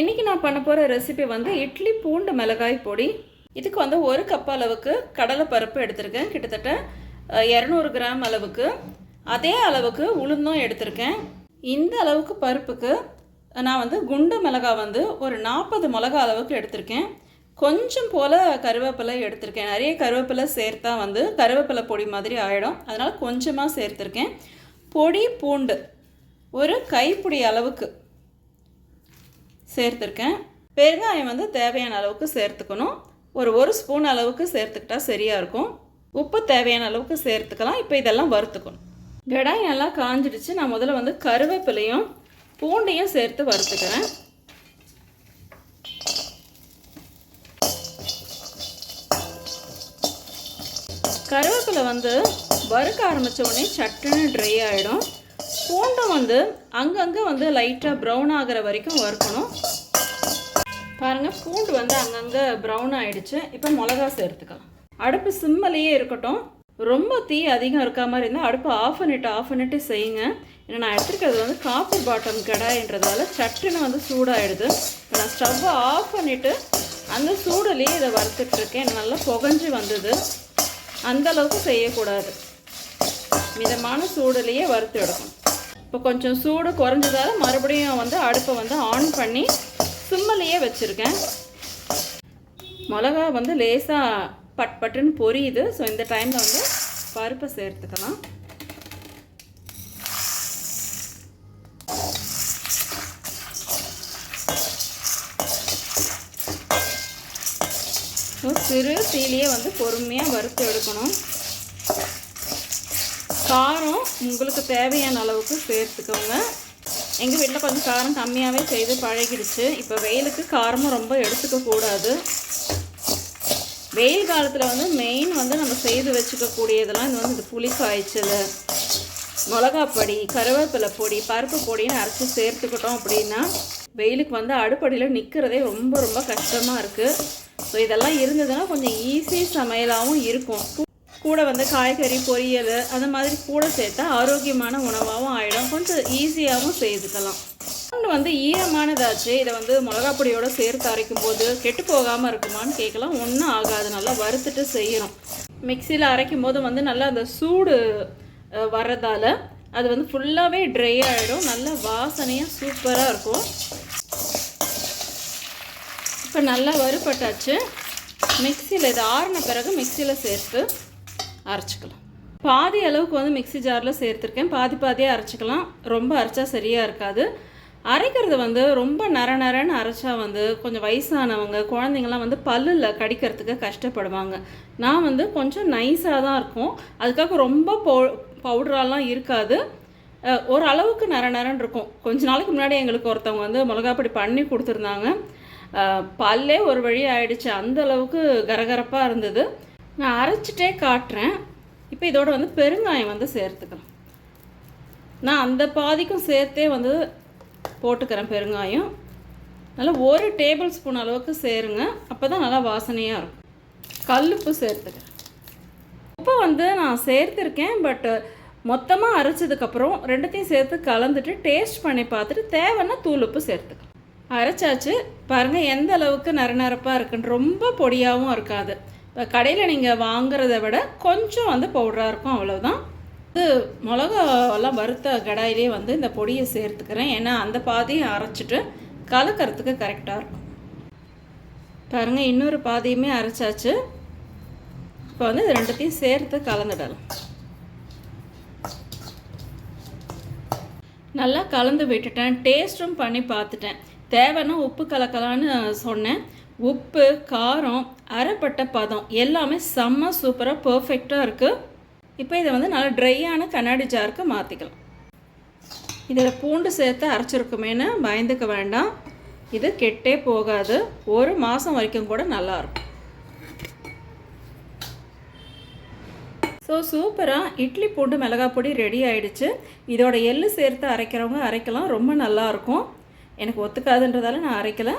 இன்றைக்கி நான் பண்ண போகிற ரெசிபி வந்து இட்லி பூண்டு மிளகாய் பொடி. இதுக்கு வந்து ஒரு கப் அளவுக்கு கடலை பருப்பு எடுத்திருக்கேன். கிட்டத்தட்ட இரநூறு கிராம் அளவுக்கு. அதே அளவுக்கு உளுந்தும் எடுத்திருக்கேன். இந்த அளவுக்கு பருப்புக்கு நான் வந்து குண்டு மிளகாய் வந்து ஒரு நாற்பது மிளகா அளவுக்கு எடுத்திருக்கேன். கொஞ்சம் போல் கருவேப்பிலை எடுத்திருக்கேன். நிறைய கருவேப்பிலை சேர்த்தா வந்து கருவேப்பிலை பொடி மாதிரி ஆகிடும் அதனால் கொஞ்சமாக சேர்த்துருக்கேன். பொடி பூண்டு ஒரு கைப்பிடி அளவுக்கு. சேர்த்துருக்கேன். பெருங்காயம் வந்து தேவையான அளவுக்கு சேர்த்துக்கணும். ஒரு ஒரு ஸ்பூன் அளவுக்கு சேர்த்துக்கிட்டா சரியாக இருக்கும். உப்பு தேவையான அளவுக்கு சேர்த்துக்கலாம். இப்போ இதெல்லாம் வறுத்துக்கணும். கடாய் நல்லா காஞ்சிடுச்சு. நான் முதல்ல வந்து கருவேப்பிலையும் பூண்டையும் சேர்த்து வறுத்துக்கிறேன். கருவேப்பிலை வந்து வறுக்க ஆரம்பித்த உடனே சட்டுன்னு ட்ரை ஆகிடும் பூண்டும் வந்து அங்கங்கே வந்து லைட்டாக ப்ரௌன் ஆகிற வரைக்கும் வறுக்கணும். பாருங்கள் பூண்டு வந்து அங்கங்கே ப்ரௌன் ஆகிடுச்சு இப்போ மிளகா சேர்த்துக்கலாம். அடுப்பு சிம்மலையே இருக்கட்டும். ரொம்ப தீ அதிகம் இருக்கா மாதிரி இருந்தால் அடுப்பு ஆஃப் பண்ணிட்டு ஆஃப் பண்ணிட்டு செய்யுங்க. ஏன்னா நான் எடுத்துருக்கிறது வந்து காப்பர் பாட்டம் கடாயின்றதால சட்டுன்னு வந்து சூடாகிடுது இப்போ நான் ஸ்டவ்வை ஆஃப் பண்ணிவிட்டு அந்த சூடுலேயே இதை வறுத்துட்ருக்கேன் நல்லா புகஞ்சு வந்தது. அந்தளவுக்கு செய்யக்கூடாது. மிதமான சூடுலேயே வறுத்து எடுக்கணும். இப்போ கொஞ்சம் சூடு குறைஞ்சதால மறுபடியும் வந்து அடுப்பை வந்து ஆன் பண்ணி சிம்மலையே வச்சுருக்கேன். மிளகா வந்து லேசாக பட் பட்டுன்னு பொரியுது. ஸோ இந்த டைமில் வந்து பருப்பை சேர்த்துக்கலாம். சிறு தீலியே வந்து பொறுமையாக வறுத்து எடுக்கணும். காரம் உங்களுக்கு தேவையான அளவுக்கு சேர்த்துக்கோங்க. எங்கள் வீட்டில் கொஞ்சம் காரம் கம்மியாகவே செய்து பழகிடுச்சு. இப்போ வெயிலுக்கு காரமும் ரொம்ப எடுத்துக்கக்கூடாது வெயில் காலத்தில் வந்து மெயின் வந்து நம்ம செய்து வச்சுக்கக்கூடியதெல்லாம் இது வந்து இந்த புளி காய்ச்சல் மிளகா பொடி கருவேப்பிலை பொடி பருப்பு பொடின்னு அரைச்சி சேர்த்துக்கிட்டோம் அப்படின்னா வெயிலுக்கு வந்து அடுப்படியில் நிற்கிறதே ரொம்ப ரொம்ப கஷ்டமாக இருக்குது ஸோ இதெல்லாம் இருந்ததுன்னா கொஞ்சம் ஈஸி சமையலாகவும் இருக்கும். கூட வந்து காய்கறி பொரியல் அந்த மாதிரி கூட சேர்த்தா ஆரோக்கியமான உணவாகவும் ஆகிடும் கொஞ்சம் ஈஸியாகவும் செய்துக்கலாம். ஒன்று வந்து ஈரமானதாச்சு இதை வந்து மிளகா பொடியோட சேர்த்து அரைக்கும் போது கெட்டு போகாமல் இருக்குமான்னு கேட்கலாம். ஒன்றும் ஆகாது நல்லா வறுத்துட்டு செய்யணும். மிக்சியில் அரைக்கும் போது வந்து நல்லா அந்த சூடு வர்றதால அது வந்து ஃபுல்லாகவே ட்ரை ஆகிடும் நல்ல வாசனையாக சூப்பராக இருக்கும். இப்போ நல்லா வறுபட்டாச்சு. மிக்சியில் இது ஆறின பிறகு மிக்சியில் சேர்த்து அரைச்சிக்கலாம். பாதி அளவுக்கு வந்து மிக்ஸி ஜாரில் சேர்த்துருக்கேன். பாதி பாதியாக அரைச்சிக்கலாம். ரொம்ப அரைச்சா சரியாக இருக்காது. அரைக்கிறது வந்து ரொம்ப நர நரன்னு அரைச்சா வந்து கொஞ்சம் வயசானவங்க குழந்தைங்கலாம் வந்து பல்லில் கடிக்கிறதுக்கு கஷ்டப்படுவாங்க. நான் வந்து கொஞ்சம் நைஸாக தான் இருக்கும். அதுக்காக ரொம்ப பவு பவுடராலாம் இருக்காது. ஓரளவுக்கு ஒரு அளவுக்கு நர நரன்னு இருக்கும். கொஞ்ச நாளைக்கு முன்னாடி எங்களுக்கு ஒருத்தவங்க வந்து மிளகாப்பொடி பண்ணி கொடுத்துருந்தாங்க. பல்லே ஒரு வழி ஆயிடுச்சு. அந்த அளவுக்கு கரகரப்பாக இருந்தது. நான் அரைச்சிட்டே காட்டுறேன். இப்போ இதோட வந்து பெருங்காயம் வந்து சேர்த்துக்கிறேன் நான் அந்த பாதிக்கும் சேர்த்தே வந்து போட்டுக்கிறேன் பெருங்காயம். நல்லா ஒரு டேபிள் ஸ்பூன் அளவுக்கு சேருங்க. அப்போ தான் நல்லா வாசனையாக இருக்கும். கல்லுப்பு சேர்த்துக்கிறேன். உப்பு வந்து நான் சேர்த்துருக்கேன் பட் மொத்தமாக அரைச்சதுக்கப்புறம் ரெண்டுத்தையும் சேர்த்து கலந்துட்டு டேஸ்ட் பண்ணி பார்த்துட்டு தேவைன்னா தூள் உப்பு சேர்த்துக்கலாம். அரைச்சாச்சு. பாருங்கள் எந்த அளவுக்கு நரநரப்பாக இருக்குன்னு. ரொம்ப பொடியாகவும் இருக்காது. இப்போ கடையில் நீங்கள் வாங்குறத விட கொஞ்சம் வந்து பவுடராக இருக்கும் அவ்வளோதான் இது மிளகாலாம் வறுத்த கடாயிலே வந்து இந்த பொடியை சேர்த்துக்கிறேன். ஏன்னா அந்த பாதியை அரைச்சிட்டு கலக்கிறதுக்கு கரெக்டாக இருக்கும். பாருங்கள் இன்னொரு பாதியுமே அரைச்சாச்சு. இப்போ வந்து இது ரெண்டுத்தையும் சேர்த்து கலந்துடலாம். நல்லா கலந்து விட்டுட்டேன். டேஸ்ட்டும் பண்ணி பார்த்துட்டேன். தேவைன்னா உப்பு கலக்கலான்னு சொன்னேன். உப்பு காரம் அரைப்பட்ட பதம் எல்லாமே செம்ம சூப்பராக பர்ஃபெக்டாக இருக்குது இப்போ இதை வந்து நல்லா ட்ரையான கண்ணாடி ஜாருக்கு மாற்றிக்கலாம் இதில் பூண்டு சேர்த்து அரைச்சிருக்குமேன்னு பயந்துக்க வேண்டாம். இது கெட்டே போகாது. ஒரு மாதம் வரைக்கும் கூட நல்லாயிருக்கும் ஸோ சூப்பராக இட்லி பூண்டு மிளகாய் பொடி ரெடி ஆகிடுச்சு இதோட எள்ளு சேர்த்து அரைக்கிறவங்க அரைக்கலாம். ரொம்ப நல்லாயிருக்கும் எனக்கு ஒத்துக்காதுன்றதால நான் அரைக்கலை.